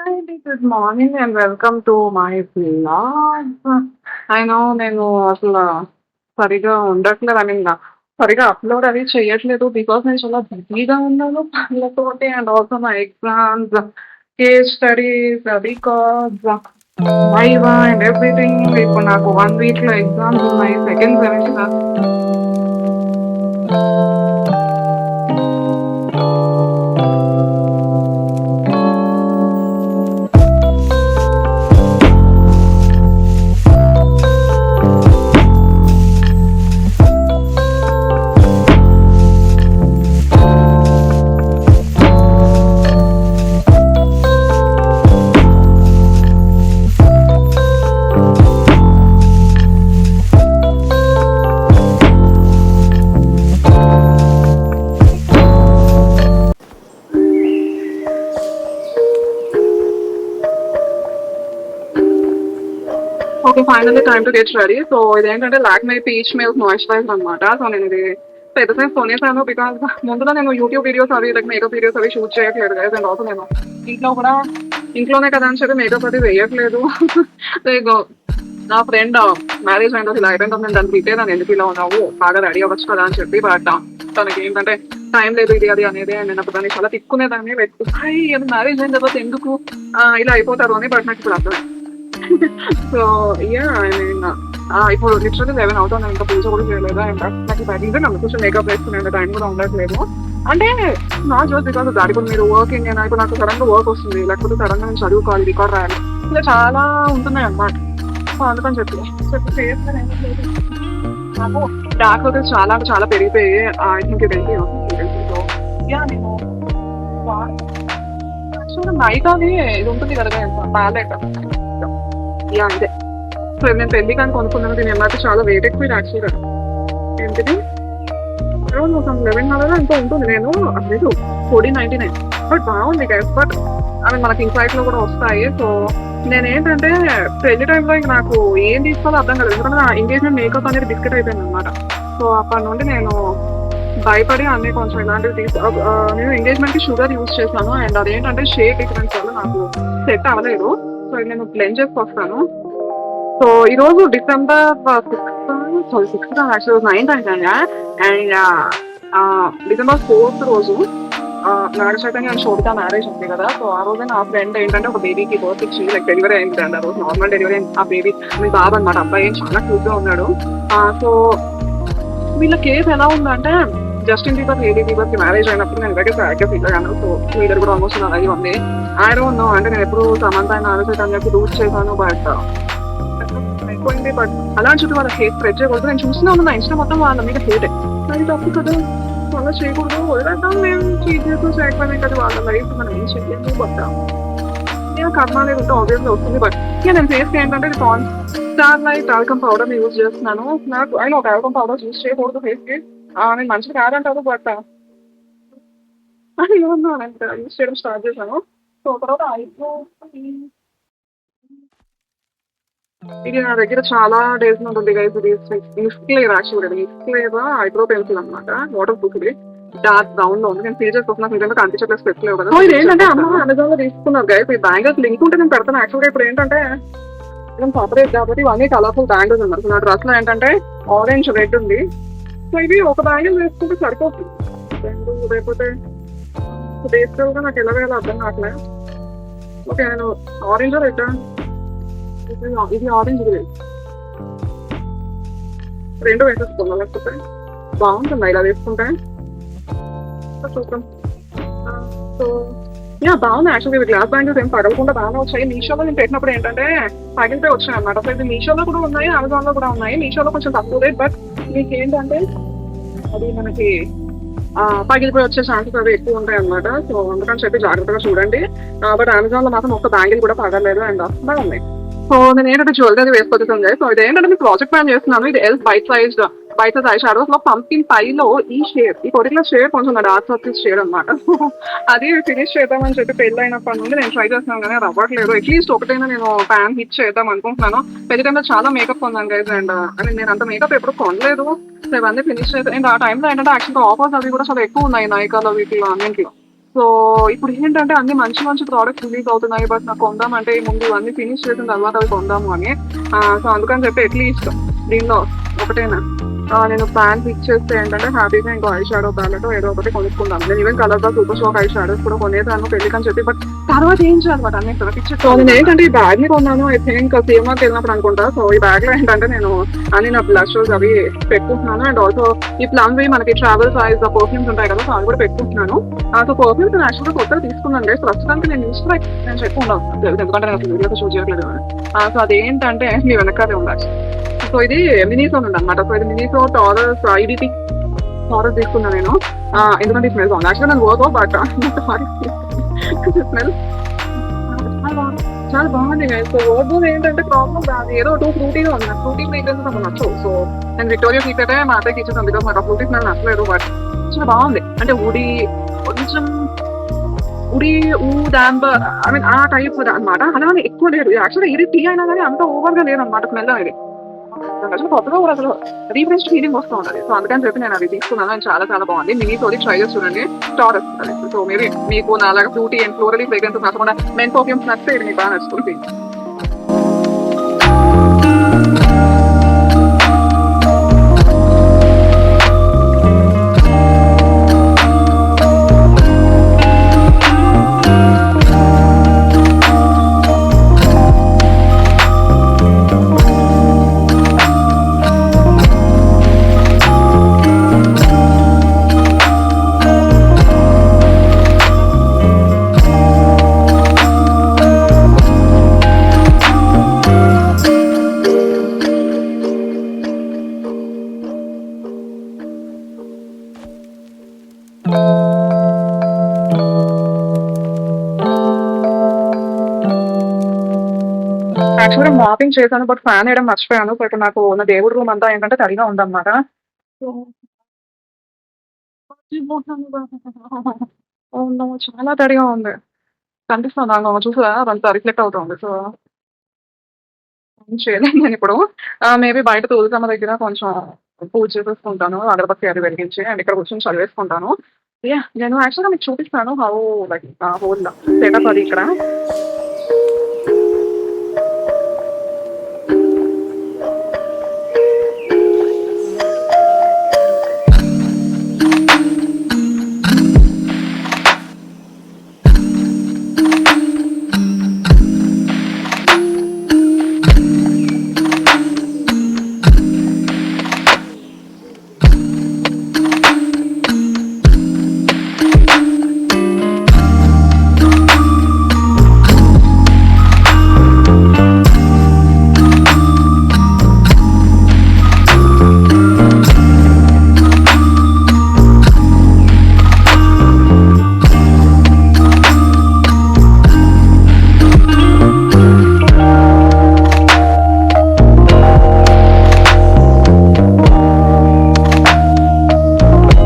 అండి good morning and welcome to my blog అయినా నేను అసలు సరిగా ఉండట్లేదు. ఐ మీన్ సరిగా అప్లోడ్ అది చేయట్లేదు బికాస్ నేను చాలా బిజీగా ఉన్నాను పనులతోటి అండ్ ఆల్సో నా exams case studies because viva and everything ఇప్పుడు నాకు వన్ వీక్లో ఎగ్జామ్స్ ఉన్నాయి second semester okay finally time to get ready so ఇదేంటంటే Lakme peach milk moisturiser అనమాట సో నేను ఇది పెద్ద సైజ్ కొనేసాను బికాస్ ముందులో నేను యూట్యూబ్ వీడియోస్ అవి లైక్ మేకప్ వీడియోస్ అవి షూట్ చేయట్లేదు కదా అండ్ ఆల్సో నేను ఇంట్లో కూడా ఇంట్లోనే కదా అని చెప్పి మేకప్ అది వేయట్లేదు. నా ఫ్రెండ్ మ్యారేజ్ uh, అయిన ఇలా అయిపోయిన నేను దాన్ని తిట్టే దాన్ని ఎందుకు ఇలా ఉన్నావు? బాగా రెడీ అవ్వచ్చు కదా అని చెప్పి బట్ uh, తనకి ఏంటంటే టైం లేదు ఇది అది అనేది. నేను అప్పుడు దాన్ని చాలా తిక్కునేదాన్ని పెట్టుకు మ్యారేజ్ అయిన తర్వాత ఎందుకు uh, ఇలా అయిపోతారు అని బట్ నాకు ఇప్పుడు అర్థమైంది. సో యా ఇప్పుడు లిటరల్లీ లెవెన్ అవుతుంది ఇంకా పూజ కూడా చేయలేదు అండ్ నాకు బయట నాకు కొంచెం మేకప్ వేసుకునే టైం కూడా ఉండట్లేదు అంటే నా జోస్ బికాస్ దాడి కూడా మీరు వర్కింగ్ అయినా ఇప్పుడు నాకు సడన్గా వర్క్ వస్తుంది లేకపోతే సడన్గా నేను చదువుకోవాలి రికార్డ్ రాయాలి ఇలా చాలా ఉంటున్నాయి అన్నమాట సో అందుకని చెప్పి. చెప్పి చేస్తాను నాకు డార్క్ చాలా అంటే చాలా పెరిగిపోయి ఐ థింక్ ఇది ఏంటి యా నేను నైట్ అది ఇది ఉంటుంది కదా ప్యాలెట్ యా అంతే సో నేను పెళ్ళి కానీ కొనుక్కున్నాను దీని ఎంఆర్పి చాలా వెయిట్ ఎక్కువ యాక్చువల్గా ఏంటిది? అరౌండ్ ఒక లెవెన్ హండ్రెడ్ ఎంతో ఉంటుంది. నేను లేదు ఫోర్టీన్ నైన్టీ నైన్ బట్ బాగుంది గైస్ బట్ అవి మనకి ఇన్సైట్లో కూడా వస్తాయి. సో నేను ఏంటంటే పెళ్ళి టైంలో ఇంక నాకు ఏం తీసుకోవాలో అర్థం కాలేదు. ఎందుకంటే నా ఎంగేజ్మెంట్ మేకప్ అనేది బిస్కెట్ అయిపోయింది అనమాట సో అప్పటి నుండి నేను భయపడి అన్ని కొంచెం ఇలాంటివి తీసు నేను ఎంగేజ్మెంట్కి షుగర్ యూజ్ చేశాను. అండ్ అదేంటంటే షేడ్ డిఫరెన్స్ వల్ల నాకు సెట్ అవ్వలేదు. సో నేను బ్లెండ్ చేసుకొస్తాను సో ఈ రోజు December sixth sorry sixth actual ninth అంటే అండ్ డిసెంబర్ ఫోర్త్ రోజు నాగ చైతన్య అండ్ మ్యారేజ్ ఉంది కదా. సో ఆ రోజు నా ఫ్రెండ్ ఏంటంటే ఒక బేబీకి బర్త్ ఇచ్చి లైక్ డెలివరీ అయింది అండి. ఆ రోజు నార్మల్ డెలివరీ అయింది. ఆ బేబీ మీ బాబు అనమాట అబ్బాయి చాలా క్యూట్గా ఉన్నాడు. Uh, సో వీళ్ళ కేసు ఎలా ఉందంటే జస్టిన్ బీబర్ లేడీ బీబర్కి మ్యారేజ్ అయినప్పుడు నేను ఇలాగే యాక్టర్ ఫీల్ అయ్యాను సో ఇద్దరు కూడా ఆల్మోస్ట్ అలాగే ఉంది. ఆయన డోంట్ అంటే నేను ఎప్పుడు సమంత అయిన ఆలోచన అని చెప్పి రూట్ చేశాను బట్ uh, అయిపోయింది బట్ అలాంటి చుట్టూ వాళ్ళ హేట్ స్ప్రెడ్ చేయకూడదు. నేను చూసినా ఉన్నా ఇన్స్టా మొత్తం వాళ్ళ మీద హేట్ అది తప్పు కదా అలా చేయకూడదు. వదిలేద్దాం మేము చీట్ చేస్తూ చేయకపోయినా కదా వాళ్ళ లైఫ్ మనం ఏం చేయలేదు బట్ నేను కర్మ లేదు ఉంటే ఆబ్వియస్గా వస్తుంది బట్ ఇక నేను ఫేస్ ఏంటంటే కాన్ star light talcum powder use చేస్తున్నాను. నాకు అయినా ఒక ఆల్కమ్ పౌడర్ యూజ్ చేయకూడదు ఫేస్కి. నేను మంచిది కాదంటారు బట్ ఏమన్నా యూజ్ చేయడం స్టార్ట్ చేశాను. సో తర్వాత ఐబ్రో ఇది నా దగ్గర చాలా డేస్ నుండి ఉంది గైస్ ఇది ఇస్క్లేర్ యాక్చువల్గా ఇస్క్లేర్ ఐబ్రో పెన్సిల్ అనమాట వాటర్ ప్రూఫ్ ఇది. డార్క్ బ్రౌన్లో ఉంది. నేను ఫీచర్స్ వస్తున్నా నిజంగా కనిపించట్లేదు స్పెట్స్ లేవు కదా. ఇది ఏంటంటే అమ్మ అమెజాన్లో తీసుకున్నారు గైస్ ఈ బ్యాంగిల్స్ లింక్ ఉంటే నేను పెడతాను. యాక్చువల్గా ఇప్పుడు ఏంటంటే నేను సపరేట్ కాబట్టి ఇవన్నీ కలర్ఫుల్ బ్యాంగిల్స్ ఉన్నారు నా డ్రెస్లో ఏంటంటే ఆరెంజ్ రెడ్ ఉంది. ఇవి ఒక బ్యాంగిల్ వేసుకుంటే సరిపోతుంది. రెండు లేకపోతే బేసికల్గా నాకు ఎలా వేయాలో అర్థం కావట్లేదు ఓకే నేను ఆరెంజ్ రెడ్ ఇది ఆరెంజ్ ఇది రెండు వేసేసుకున్నా లేకపోతే? బాగుంటుంది ఇలా వేసుకుంటే. సో చూద్దాం. సో యా బాగుంది యాక్చువల్గా ఇవి గ్లాస్ బ్యాంగిల్స్ ఏం పగలకుండా బాగానే వచ్చాయి. మీషోలో నేను పెట్టినప్పుడు ఏంటంటే పగిలితే వచ్చాయి అనమాట సో ఇది మీషోలో కూడా ఉన్నాయి అమెజాన్లో కూడా ఉన్నాయి. మీషోలో కొంచెం తక్కువ బట్ మీకు ఏంటంటే అది మనకి ఆ, పగిలిపోయి వచ్చే ఛాన్సెస్ అవి ఎక్కువ ఉంటాయి అనమాట సో అందుకని చెప్పి జాగ్రత్తగా చూడండి. బట్ అమెజాన్లో మాత్రం ఒక్క బ్యాంగిల్ కూడా పగలేదు అండ్ బాగున్నాయి సో నేను ఏంటంటే జ్యువెలరీ వేసుకొచ్చేసాను సో ఇది ఏంటంటే మీకు ప్రాజెక్ట్ ప్లాన్ చేస్తున్నాను. ఇది ఎల్ బైట్ సైజ్డ్ బయట షాడోస్లో పంపిన పైలో ఈ షేర్ ఈ పర్టికులర్ షేర్ కొంచెం డార్క్ సర్కిల్స్ షేడ్ అనమాట అది ఫినిష్ చేద్దామని చెప్పి పెళ్ళి అయినప్పటి నుండి నేను ట్రై చేస్తున్నాను కానీ అది అవ్వట్లేదు. అట్లీస్ట్ ఒకటైనా నేను ప్యాన్ హిట్ చేద్దాం అనుకుంటున్నాను. పెళ్ళి టైంలో చాలా మేకప్ కొన్నాను గైజ్ అండ్ అండ్ నేను అంత మేకప్ ఎప్పుడు కొనలేదు. సో ఇవన్నీ ఫినిష్ చేసి అండ్ ఆ టైంలో ఏంటంటే యాక్చువల్గా ఆఫర్స్ అవి కూడా చాలా ఎక్కువ ఉన్నాయి నైకాలో వీటిలో అన్నింటిలో. సో ఇప్పుడు ఏంటంటే అన్ని మంచి మంచి ప్రోడక్ట్స్ రిలీజ్ అవుతున్నాయి బట్ నాకు కొందామంటే ముందు ఇవన్నీ ఫినిష్ చేసిన తర్వాత అవి కొందాము అని. Uh, సో అందుకని చెప్పి అట్లీస్ట్ దీనిలో ఒకటేనా? నేను ప్లాన్ ఫిక్స్ చేస్తే ఏంటంటే హ్యాపీగా ఇంకో ఐ షాడో ప్యాలెట్ ఏదో ఒకటి కొనుక్కుందాం నేను ఈవెన్ కలర్గా సూపర్ షాక్ ఐ షాడోస్ కూడా కొనేదాను పెళ్ళికని చెప్పి బట్ తర్వాత ఏం చేయాలన్నమాట? అన్ని పిక్చర్ సో నేను ఏంటంటే ఈ బ్యాగ్ని కొన్నాను. ఐ థింక్ సిఎంఆర్కి వెళ్ళినప్పుడు అనుకుంటా. సో ఈ బ్యాగ్లో ఏంటంటే నేను అన్ని నా బ్లషెస్ అవి పెట్టుకుంటున్నాను. అండ్ ఆల్సో ఈ ప్లమ్ వి మనకి ట్రావెల్ సైజ్ పర్ఫ్యూమ్స్ ఉంటాయి కదా సో అవి కూడా పెట్టుకుంటున్నాను. సో పర్ఫ్యూమ్స్ నేను యాక్చువల్గా కొత్తగా తీసుకున్నాను. Guys. ప్రస్తుతానికి నేను ఇన్స్ట్రా నేను చెప్పుకుంటాను ఎందుకంటే నేను అసలు వీడియోతో షూట్ చేయట్లేదు. సో అదేంటంటే మీ వెనకాలే ఉండాలి సో ఇది మినీసోన్ ఉంది అనమాట సో ఇది మినీసో టారస్ ఐడిటి టారస్ తీసుకున్నా నేను ఎందుకంటే ఈ స్మెల్ బాగుంది. యాక్చువల్ నేను పోతో బట్ స్మెల్ చాలా బాగుంది. సో వర్క్ ఏంటంటే ప్రాబ్లం అది ఏదో టూ ఫ్రూటీగా ఉంది. ఫ్రూటీ ఫ్రీక్వెన్సీ నాకు నచ్చవు. సో నేను విక్టోరియా సీక్రెటే మా అత్తకి ఇచ్చేసాను బికాస్ నాకు ఫ్రూటీ స్మెల్ నచ్చలేదు. బట్ చాలా బాగుంది. అంటే ఊడి కొంచెం ఉడి ఊ డాంబర్ ఐ మీన్ ఆ టైప్ అనమాట అలానే ఎక్కువ లేదు. యాక్చువల్గా ఇది టీ అయినా కానీ అంత ఓవర్గా లేదు అనమాట స్మెల్ అనేది. నాకు అసలు కొత్తగా కూడా అసలు రీఫ్రెష్ ఫీలింగ్ వస్తూ ఉంటుంది సో అందుకని చెప్పి నేను అది తీసుకున్నాను. అని చాలా చాలా బాగుంది. మినీ తోటి ట్రై చేసి చూడండి. స్టార్ వస్తుంది సో మీరు మీకు నాలాగా బ్యూటీ అండ్ ఫ్లోరలీ ఫ్రేగ్రెన్స్ నచ్చకుండా మెన్ పర్ఫ్యూమ్స్ నచ్చితే ఇది మీకు బాగా నచ్చుతుంది. షాపింగ్ చేశాను బట్ ఫ్యాన్ వేయడం మర్చిపోయాను. బట్ నాకు నా దేవుడి రూమ్ అంతా ఏంటంటే తడిగా ఉందన్నమాట. సో చాలా తడిగా ఉంది. కనిపిస్తుంది నాకు చూసా అదంతా రిఫ్లెక్ట్ అవుతుంది. సో చేయలేదు నేను ఇప్పుడు. మేబీ బయట తోలుతమ్మ దగ్గర కొంచెం పూజ చేసేసుకుంటాను అగరబత్తి అది వెలిగించి అండ్ ఇక్కడ కూర్చొని చదివేసుకుంటాను. యా నేను యాక్చువల్గా మీకు చూపిస్తాను హౌ లైక్ హోల్ సెటప్ అది ఇక్కడ.